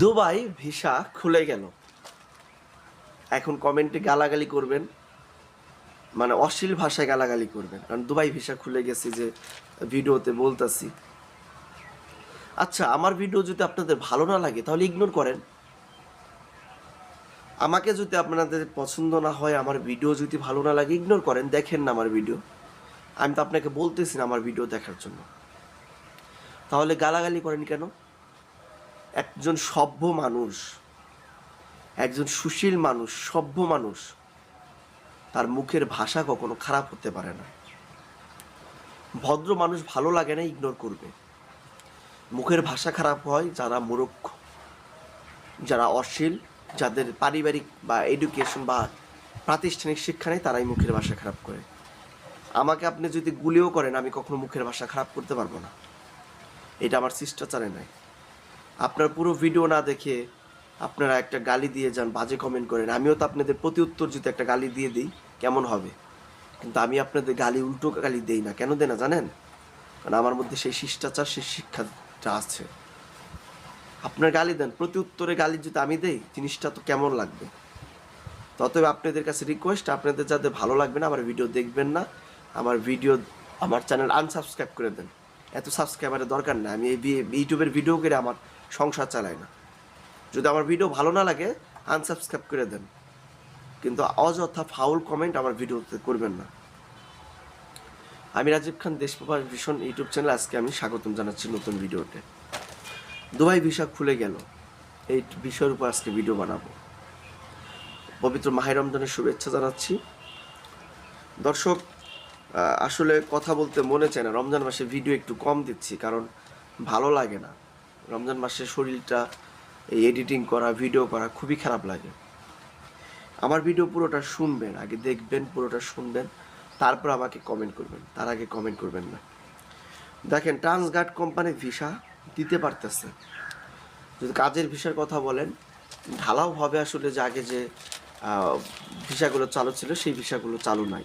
Dubai visa খুলে গেল এখন কমেন্টে গালাগালি করবেন মানে অশ্লীল ভাষায় গালাগালি করবেন। কারণ দুবাই ভিসা খুলে গেছে যে ভিডিওতে বলতাছি। আচ্ছা আমার ভিডিও যদি আপনাদের ভালো না লাগে, তাহলে ইগনোর করেন। আমাকে যদি আপনাদের পছন্দ না হয়, আমার ভিডিও যদি ভালো না লাগে ইগনোর করেন। দেখেন না আমার ভিডিও। আমি তো আপনাকে বলতেছি না আমার ভিডিও দেখার জন্য। তাহলে গালাগালি করেন কেন? একজন সভ্য মানুষ, একজন সুশীল মানুষ, সভ্য মানুষ, তার মুখের ভাষা কখনো খারাপ হতে পারে না। ভদ্র মানুষ ভালো লাগে না ইগনোর করবে। মুখের ভাষা খারাপ হয়, যারা মূর্খ, যারা অশ্লীল, যাদের পারিবারিক বা এডুকেশন বা প্রাতিষ্ঠানিক শিক্ষা নেই, তারাই মুখের ভাষা খারাপ করে। আমাকে আপনি যদি গুলিও করেন, আমি কখনো মুখের ভাষা খারাপ করতে পারব না। এটা আমার শিষ্টাচারে নাই। আপনার পুরো ভিডিও না দেখে আপনারা একটা গালি দিয়ে যান, বাজে কমেন্ট করেন। আমিও তো আপনাদের প্রতি উত্তর যদি একটা গালি দিয়ে দিই, কেমন হবে? কিন্তু আমি আপনাদের গালি, উল্টো গালি দেই না। কেন দেই না জানেন? কারণ আমার মধ্যে সেই শিষ্টাচার, সেই শিক্ষাটা আছে। আপনার গালি দেন, প্রতি উত্তরে গালি যদি আমি দেই, জিনিসটা তো কেমন লাগবে? ততএব আপনাদের কাছে রিকোয়েস্ট আপনাদের যাতে ভালো লাগবে না, আমার ভিডিও দেখবেন না। আমার ভিডিও আমার চ্যানেল আনসাবস্ক্রাইব করে দেন। এত সাবস্ক্রাইবারের দরকার নেই। আমি এই ইউটিউবের ভিডিও করে আমার সংসার চালাই না। যদি আমার ভিডিও ভালো না লাগে আনসাবস্ক্রাইব করে দেন। কিন্তু অযথা ফাউল কমেন্ট আমার ভিডিওতে করবেন না। আমি রাজীব খান দেশপ্রভাস ভীষণ ইউটিউব চ্যানেল আজকে আমি স্বাগতম জানাচ্ছি নতুন ভিডিওতে দুবাই ভিসা খুলে গেল। এই বিষয়ের উপর আজকে ভিডিও বানাবো। পবিত্র মাহের রমজানের শুভেচ্ছা জানাচ্ছি। দর্শক আসলে কথা বলতে মনে চায় না। রমজান মাসে ভিডিও একটু কম দিচ্ছি, কারণ ভালো লাগে না। রমজান মাসে শরীরটা এই এডিটিং করা ভিডিও করা খুবই খারাপ লাগে। আমার ভিডিও পুরোটা শুনবেন, আগে দেখবেন, পুরোটা শুনবেন, তারপর আমাকে কমেন্ট করবেন। তার আগে কমেন্ট করবেন না। দেখেন ট্রান্সগার্ড কোম্পানি ভিসা দিতে পারতেছে। যদি কাজের ভিসার কথা বলেন ঢালাওভাবে আসলে যে আগে যে ভিসাগুলো চালু ছিল, সেই ভিসাগুলো চালু নাই।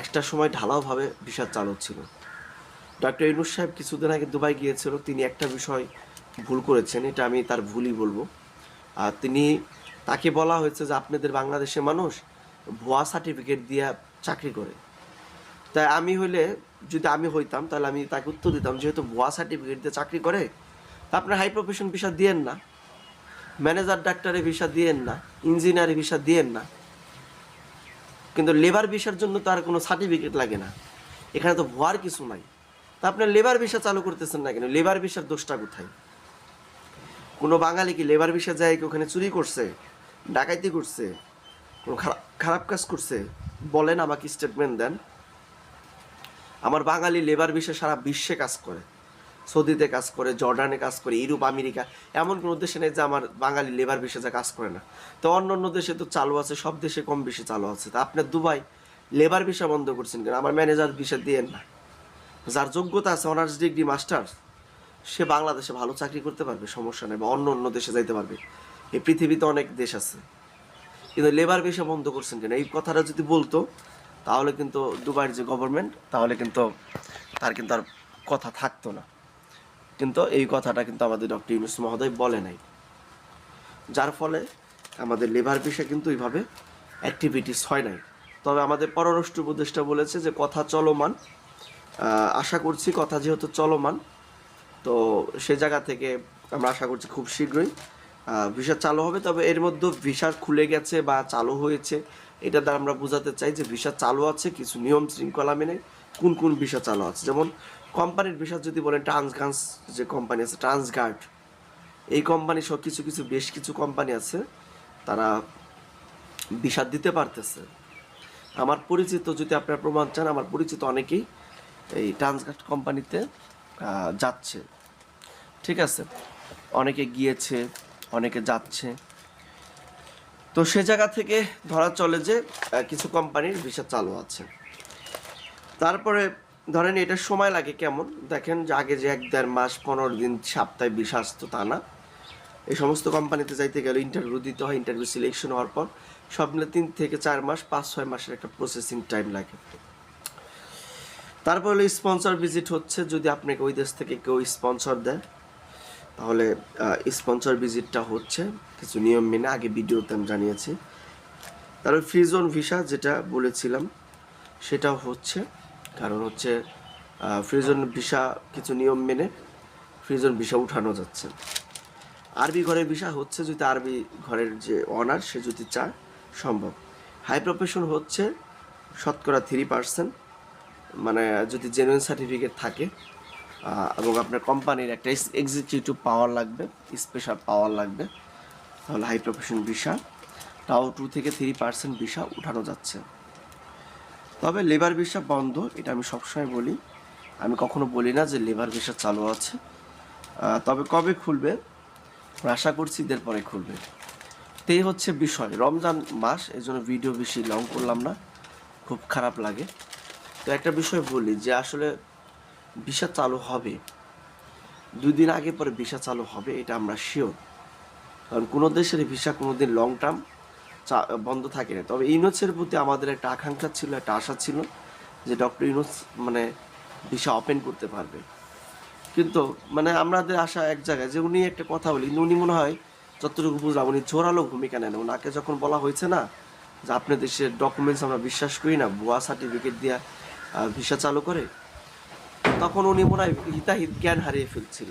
একটা সময় ঢালাওভাবে ভিসা চালু ছিল। ডক্টর ইউনুস সাহেব কিছুদিন আগে দুবাই গিয়েছিল, তিনি একটা বিষয় ভুল করেছেন, এটা আমি তার ভুলই বলব। আর তিনি, তাকে বলা হয়েছে যে আপনাদের বাংলাদেশের মানুষ ভুয়া সার্টিফিকেট দিয়ে চাকরি করে। তাই আমি হইলে, যদি আমি হইতাম, তাহলে আমি তাকে উত্তর দিতাম, যেহেতু ভুয়া সার্টিফিকেট দিয়ে চাকরি করে, তা আপনার হাই প্রফেশন ভিসা দিয়েন না। ম্যানেজার ডাক্তারের ভিসা দিয়েন না ইঞ্জিনিয়ারের ভিসা দিয়েন না। কিন্তু লেবার ভিসার জন্য তার কোনো সার্টিফিকেট লাগে না। এখানে তো ভুয়ার কিছু নাই। তা আপনার লেবার ভিসা চালু করতেছেন না কেন? লেবার ভিসার দোষটা কোথায়? কোনো বাঙালি কি লেবার ভিসা যায় কি ওখানে চুরি করছে? ডাকাইতি করছে? কোনো খারাপ খারাপ কাজ করছে? বলেন আমাকে স্টেটমেন্ট দেন। আমার বাঙালি লেবার ভিসা সারা বিশ্বে কাজ করে। সৌদিতে কাজ করে, জর্ডানে কাজ করে, ইউরোপ, আমেরিকা, এমন কোনো দেশে নেই যে আমার বাঙালি লেবার ভিসা যা কাজ করে না। তো অন্য অন্য দেশে তো চালু আছে, সব দেশে কম বেশি চালু আছে। তা আপনার দুবাই লেবার ভিসা বন্ধ করছেন কেন? আমার ম্যানেজার ভিসা দিয়েন না। যার যোগ্যতা আছে অনার্স ডিগ্রি মাস্টার্স সে বাংলাদেশে ভালো চাকরি করতে পারবে, সমস্যা নেই, বা অন্য অন্য দেশে যাইতে পারবে। এই পৃথিবীতে অনেক দেশ আছে। কিন্তু লেবার ভিসা বন্ধ করছেন কেন? এই কথাটা যদি বলতো, তাহলে কিন্তু দুবাইয়ের যে গভর্নমেন্ট তাহলে কিন্তু তার কিন্তু আর কথা থাকতো না। কিন্তু এই কথাটা কিন্তু আমাদের ডক্টর ইউনুস মহোদয় বলে নাই। যার ফলে আমাদের লেবার ভিসা কিন্তু এইভাবে অ্যাক্টিভিটিস হয় নাই। তবে আমাদের পররাষ্ট্র উপদেষ্টা বলেছে যে, কথা চলমান আশা করছি কথা যেহেতু চলমান, তো সে জায়গা থেকে আমরা আশা করছি খুব শীঘ্রই ভিসা চালু হবে। তবে এর মধ্যে ভিসা খুলে গেছে বা চালু হয়েছে, এটা দ্বারা আমরা বোঝাতে চাই যে ভিসা চালু আছে, কিছু নিয়ম শৃঙ্খলা মেনে কোন কোন ভিসা চালু আছে। যেমন কোম্পানির ভিসা যদি বলেন, ট্রান্সগান্স যে কোম্পানি আছে, ট্রান্সগার্ড, এই কোম্পানি সব কিছু কিছু বেশ কিছু কোম্পানি আছে, তারা ভিসা দিতে পারতেছে। আমার পরিচিত যদি আপনার প্রমাণ চান, আমার পরিচিত অনেকেই এই ট্রান্সগার্ড কোম্পানিতে যাচ্ছে। ঠিক আছে? অনেকে গিয়েছে, অনেকে যাচ্ছে। তো সে জায়গা থেকে ধরা চলে যে কিছু কোম্পানির ভিসা চালু আছে। তারপরে, ধরেন এটার সময় লাগে কেমন? দেখেন যে আগে যে এক দেড় মাস, পনেরো দিন সপ্তাহে ভিসা আসতো তা না। এই সমস্ত কোম্পানিতে যাইতে গেলে ইন্টারভিউ দিতে হয় ইন্টারভিউ সিলেকশন হওয়ার পর সব মিলে তিন থেকে চার মাস, পাঁচ, ছয় মাসের একটা প্রসেসিং টাইম লাগে। তারপর হলো স্পন্সর ভিজিট হচ্ছে, যদি আপনাকে ওই দেশ থেকে কেউ স্পন্সর দেয়, তাহলে স্পন্সর ভিজিটটা হচ্ছে, কিছু নিয়ম মেনে, আগে ভিডিওতে আমি জানিয়েছি। তারপর ফ্রি জোন ভিসা যেটা বলেছিলাম সেটাও হচ্ছে, কারণ হচ্ছে ফ্রি জোন ভিসা কিছু নিয়ম মেনে ফ্রি জোন ভিসা উঠানো যাচ্ছে। আরবি ঘরের ভিসা হচ্ছে, যদি আরবি ঘরের যে অনার সে যদি চায়, সম্ভব। হাই প্রফেশন হচ্ছে, শতকরা থ্রি পার্সেন্ট মানে যদি জেনুইন সার্টিফিকেট থাকে এবং আপনার কোম্পানির একটা এক্সিকিউটিভ পাওয়ার লাগবে স্পেশাল পাওয়ার লাগবে, তাহলে হাই প্রফেশন ভিসা টাও টু থেকে থ্রি পার্সেন্ট ভিসা উঠানো যাচ্ছে। তবে লেবার ভিসা বন্ধ, এটা আমি সবসময় বলি। আমি কখনো বলি না যে লেবার ভিসা চালু আছে। তবে কবে খুলবে আশা করছি ঈদের পরে খুলবে। তো হচ্ছে বিষয়। রমজান মাস এই জন্য ভিডিও বেশি লং করলাম না। খুব খারাপ লাগে। তো একটা বিষয় বলি যে আসলে ভিসা চালু হবে। দুই দিন আগে পরে ভিসা চালু হবে, এটা আমরা শিওর কারণ কোনো দেশের ভিসা কোনো দিন লং টার্ম বন্ধ থাকে না। তবে ইউনুসের প্রতি আমাদের একটা আকাঙ্ক্ষা ছিল, একটা আশা ছিল যে ডক্টর ইউনুস মানে ভিসা ওপেন করতে পারবে। কিন্তু মানে আমাদের আশা এক জায়গায় যে উনি একটা কথা বলি উনি মনে হয় যতটুকু বুঝলাম উনি জোরালো ভূমিকা নেন। ওনাকে যখন বলা হয়েছে না যে আপনার দেশের ডকুমেন্টস আমরা বিশ্বাস করি না, ভুয়া সার্টিফিকেট দিয়ে ভিসা চালু করে, তখন উনি মনে হয় হিতাহিত জ্ঞান হারিয়ে ফেলছিল।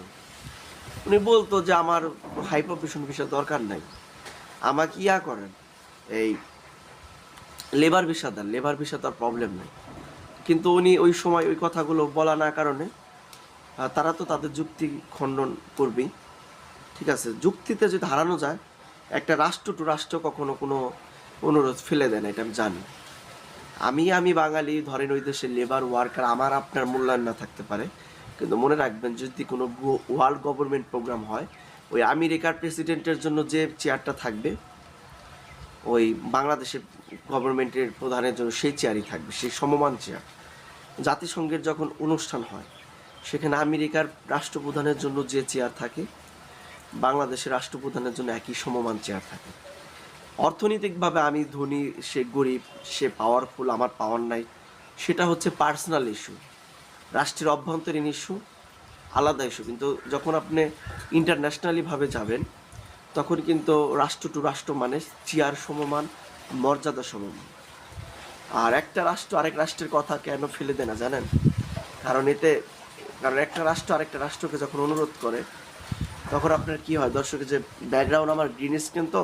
উনি বলতো যে, আমার হাই প্রফেশন ভিসা দরকার নাই। আমাকে ইয়া করেন, এই লেবার ভিসা দেন লেবার ভিসা তার প্রবলেম নেই। কিন্তু উনি ওই সময় ওই কথাগুলো বলা না কারণে তারা তো তাদের যুক্তি খণ্ডন করবেই। ঠিক আছে, যুক্তিতে যদি হারানো যায়, একটা রাষ্ট্র টু রাষ্ট্র কখনো কোনো অনুরোধ ফেলে দেয় না, এটা আমি জানি। আমি আমি বাঙালি, ধরেন ওই দেশের লেবার ওয়ার্কার আমার আপনার মূল্যায়ন না থাকতে পারে। কিন্তু মনে রাখবেন, যদি কোনো ওয়ার্ল্ড গভর্নমেন্ট প্রোগ্রাম হয়, ওই আমেরিকার প্রেসিডেন্টের জন্য যে চেয়ারটা থাকবে, ওই বাংলাদেশের গভর্নমেন্টের প্রধানের জন্য সেই চেয়ারই থাকবে, সেই সমমান চেয়ার জাতিসংঘের যখন অনুষ্ঠান হয়, সেখানে আমেরিকার রাষ্ট্রপ্রধানের জন্য যে চেয়ার থাকে, বাংলাদেশের রাষ্ট্রপ্রধানের জন্য একই সমমান চেয়ার থাকে। অর্থনৈতিকভাবে আমি ধনী, সে গরিব, সে পাওয়ারফুল আমার পাওয়ার নাই। সেটা হচ্ছে পার্সোনাল ইস্যু রাষ্ট্রের অভ্যন্তরীণ ইস্যু আলাদা ইস্যু কিন্তু যখন আপনি ইন্টারন্যাশনালিভাবে যাবেন, তখন কিন্তু রাষ্ট্র টু রাষ্ট্র মানে চেয়ার সমমান, মর্যাদা সমমান। আর একটা রাষ্ট্র আরেক রাষ্ট্রের কথা কেন ফেলে দেয় না, জানেন? কারণ এতে, কারণ একটা রাষ্ট্র আরেকটা রাষ্ট্রকে যখন অনুরোধ করে, তখন আপনার কি হয় দর্শকের যে ব্যাকগ্রাউন্ড আমার গ্রিন স্ক্রিন তো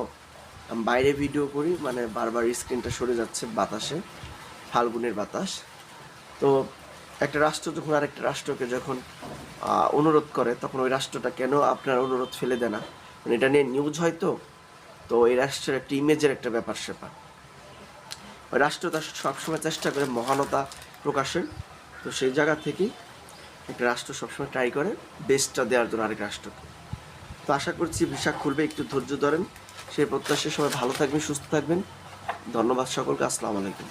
বাইরে ভিডিও করি মানে বারবার স্ক্রিনটা সরে যাচ্ছে বাতাসে, ফাল্গুনের বাতাস। তো একটা রাষ্ট্র যখন আরেকটা রাষ্ট্রকে যখন অনুরোধ করে, তখন ওই রাষ্ট্রটা কেন আপনার অনুরোধ ফেলে দেয় না? মানে এটা নিয়ে নিউজ হয় তো? তো এই রাষ্ট্রের একটা ইমেজের একটা ব্যাপার স্যাপার। ওই রাষ্ট্র তার সবসময় চেষ্টা করে মহানতা প্রকাশের। তো সেই জায়গা থেকেই একটা রাষ্ট্র সবসময় ট্রাই করে বেস্টটা দেওয়ার জন্য আরেক রাষ্ট্রকে। তো আশা করছি ভিসা খুলবে, একটু ধৈর্য ধরেন। সেই প্রত্যাশায় সবাই ভালো থাকবেন সুস্থ থাকবেন। ধন্যবাদ সকলকে আসসালামু আলাইকুম।